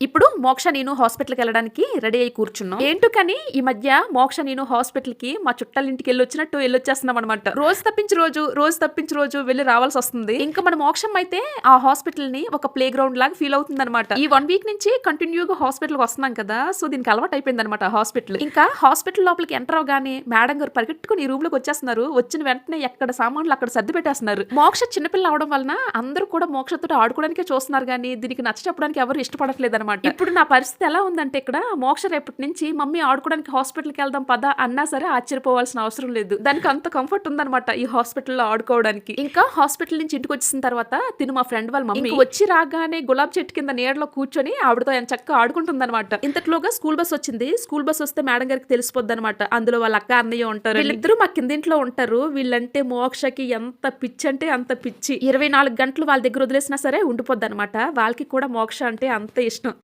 ఇప్పుడు మోక్ష నేను హాస్పిటల్కి వెళ్ళడానికి రెడీ అయి కూర్చున్నాం. ఏంటో కానీ ఈ మధ్య మోక్ష నేను హాస్పిటల్కి మా చుట్టాల ఇంటికి వెళ్ళి వచ్చినట్టు వెళ్ళొచ్చేస్తున్నాం అనమాట రోజు తప్పించి రోజు రోజు తప్పించి రోజు వెళ్ళి రావాల్సి వస్తుంది. ఇంకా మన మోక్షం అయితే ఆ హాస్పిటల్ని ఒక ప్లే గ్రౌండ్ లాగా ఫీల్ అవుతుంది అనమాట ఈ వన్ వీక్ నుంచి కంటిన్యూగా హాస్పిటల్కి వస్తున్నాం కదా సో దీనికి అలవాటు అయిపోయింది అనమాట హాస్పిటల్. ఇంకా హాస్పిటల్ లోపలికి ఎంటర్ అవగానే మేడం గారు పరిగెట్టుకుని ఈ రూమ్లోకి వచ్చేస్తున్నారు. వచ్చిన వెంటనే ఎక్కడ సామాన్లు అక్కడ సర్ది పెట్టేస్తున్నారు. మోక్ష చిన్నపిల్ల అవడం వలన అందరూ కూడా మోక్షతో ఆడుకోవడానికే చూస్తున్నారు కానీ దీనికి నచ్చ చెప్పడానికి ఎవరు ఇష్టపడట్లేదు అనమాట ఇప్పుడు నా పరిస్థితి ఎలా ఉందంటే ఇక్కడ మోక్ష రేపటి నుంచి మమ్మీ ఆడుకోవడానికి హాస్పిటల్కి వెళ్దాం పదా అన్నా సరే ఆశ్చర్యపోవాల్సిన అవసరం లేదు. దానికి అంత కంఫర్ట్ ఉందన్నమాట ఈ హాస్పిటల్లో ఆడుకోవడానికి. ఇంకా హాస్పిటల్ నుంచి ఇంటికి వచ్చిన తర్వాత తిను మా ఫ్రెండ్ వాళ్ళ మమ్మీ. వచ్చి రాగానే గులాబ్ చెట్టు కింద నీడలో కూర్చొని ఆవిడతో ఆయన చక్కగా ఆడుకుంటుందన్నమాట. ఇంతట్లోగా స్కూల్ బస్ వచ్చింది. స్కూల్ బస్ వస్తే మేడం గారికి తెలిసిపోద్ది అనమాట అందులో వాళ్ళ అక్క అన్నయ్య ఉంటారు. వీళ్ళిద్దరూ మా కిందింట్లో ఉంటారు. వీళ్ళంటే మోక్షకి ఎంత పిచ్చి అంటే అంత పిచ్చి. ఇరవై నాలుగు గంటలు వాళ్ళ దగ్గర వదిలేసినా సరే ఉండిపోద్ది అనమాట వాళ్ళకి కూడా మోక్ష అంటే అంత ఇష్టం.